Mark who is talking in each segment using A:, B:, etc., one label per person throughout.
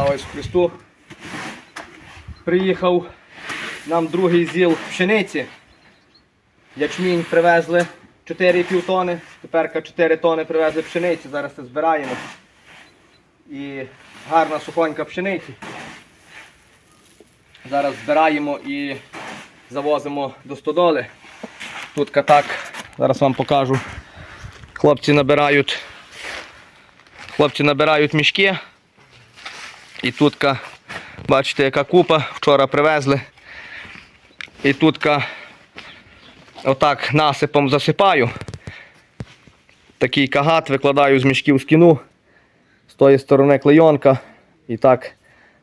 A: Слава Христу. Приїхав нам другий зіл пшениці. Ячмінь привезли 4,5 тони. Тепер 4 тони привезли пшениці. Зараз це збираємо. І гарна сухонька пшениці. Зараз збираємо і завозимо до стодоли. Тут так, зараз вам покажу. Хлопці набирають. Хлопці набирають мішки. І тут, бачите, яка купа, вчора привезли. І тут отак насипом засипаю. Такий кагат викладаю з мішків скину. З тої сторони клейонка. І так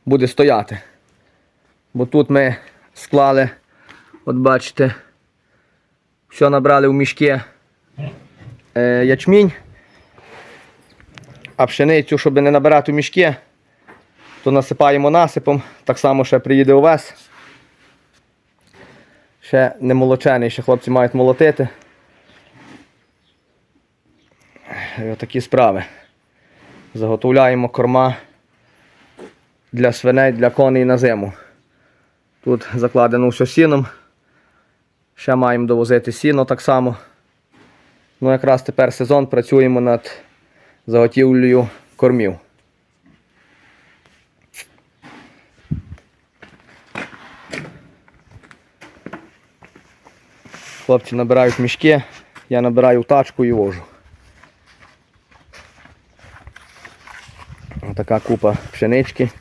A: буде стояти. Бо тут ми склали, от бачите, все набрали в мішки е, ячмінь. А пшеницю, щоб не набирати в мішки, то насипаємо насипом. Так само ще приїде овес. Ще не молочений, ще хлопці мають молотити. І отакі справи. Заготовляємо корма для свиней, для коней на зиму. Тут закладено все сіном. Ще маємо довозити сіно так само. Ну, якраз тепер сезон працюємо над заготівлею кормів. Хлопці набирають мішки, я набираю тачку і вожу. Така купа пшенички.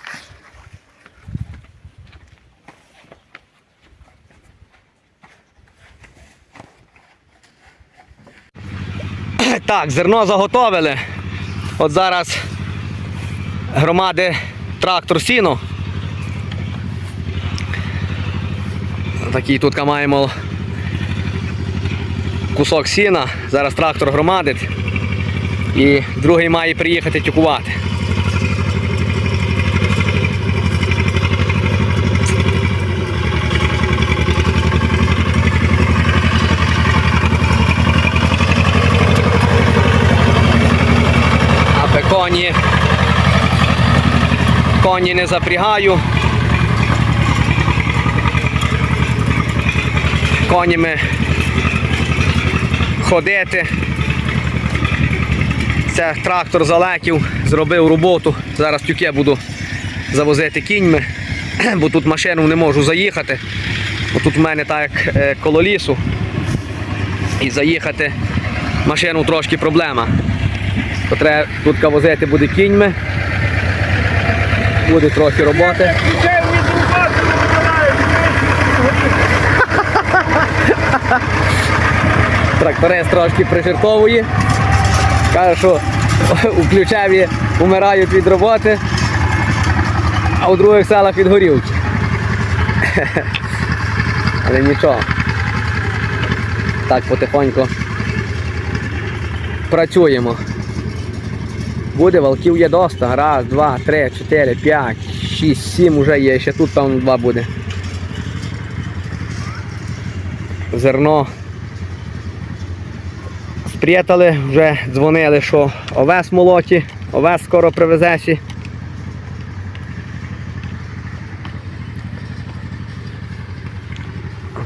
A: Так, зерно заготовили. От зараз громади трактор сіно. Такий тут маємо кусок сіна. Зараз трактор громадить. І другий має приїхати тюкувати. Аби коні. Коні не запрягаю. Конями ходити. Це трактор залетів, зробив роботу. Зараз тюки буду завозити кіньми, бо тут машину не можу заїхати. Бо тут в мене так е, коло лісу. І заїхати машину трошки проблема. Тут возити буде кіньми. Буде трохи роботи. Тракторист трошки прижирковує. Каже, що у ключеві умирають від роботи, а у других селах від горілки. Але нічого. Так потихоньку працюємо. Буде, валків є доста. Раз, два, три, чотири, п'ять, шість, сім уже є. Ще тут певно два буде. Зерно. Спрятали, вже дзвонили, що овес молоті, овес скоро привезеш.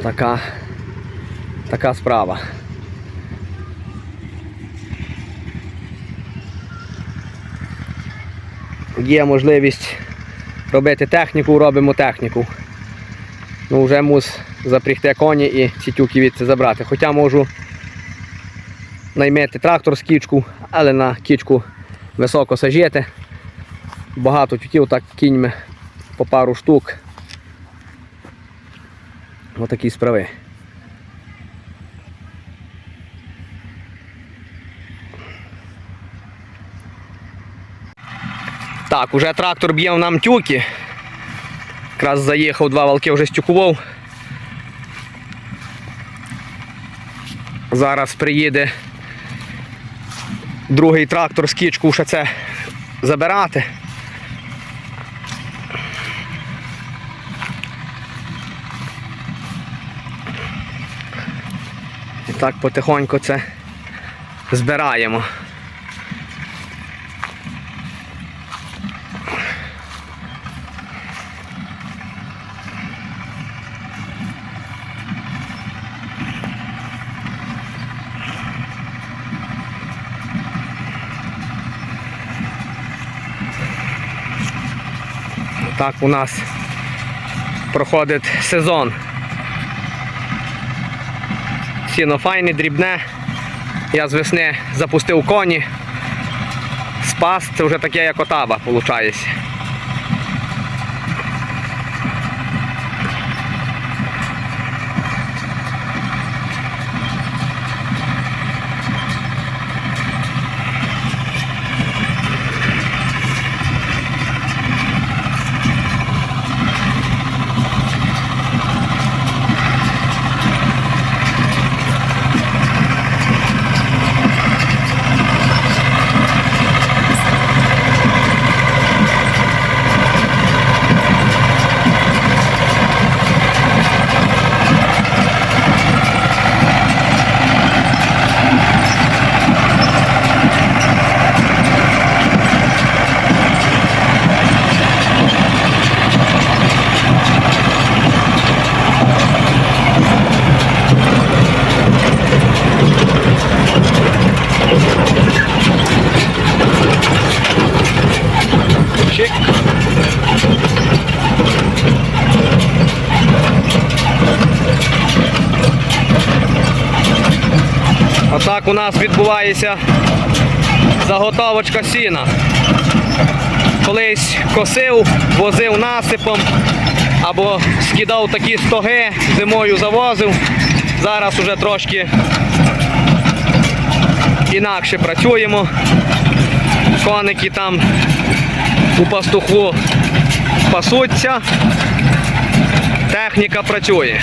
A: Така, така справа. Є можливість робити техніку, робимо техніку. Ну, вже мус запрягти коні і ці тюки від забрати. Хоча можу наймити трактор з кічку, але на кічку високо сажити. Багато тюків так кіньми по пару штук. Отакі справи. Так, уже трактор б'є нам тюки. Якраз заїхав, два валки вже стюкував. Зараз приїде другий трактор з кічку ще це забирати. І так потихоньку це збираємо. Так у нас проходить сезон. Сіно файне, дрібне. Я з весни запустив коні. Спас, це вже таке, як отава, виходить. Отак у нас відбувається заготовочка сіна. Колись косив, возив насипом або скидав такі стоги, зимою завозив. Зараз уже трошки інакше працюємо. Коники там у пастуху пасуться. Техніка працює.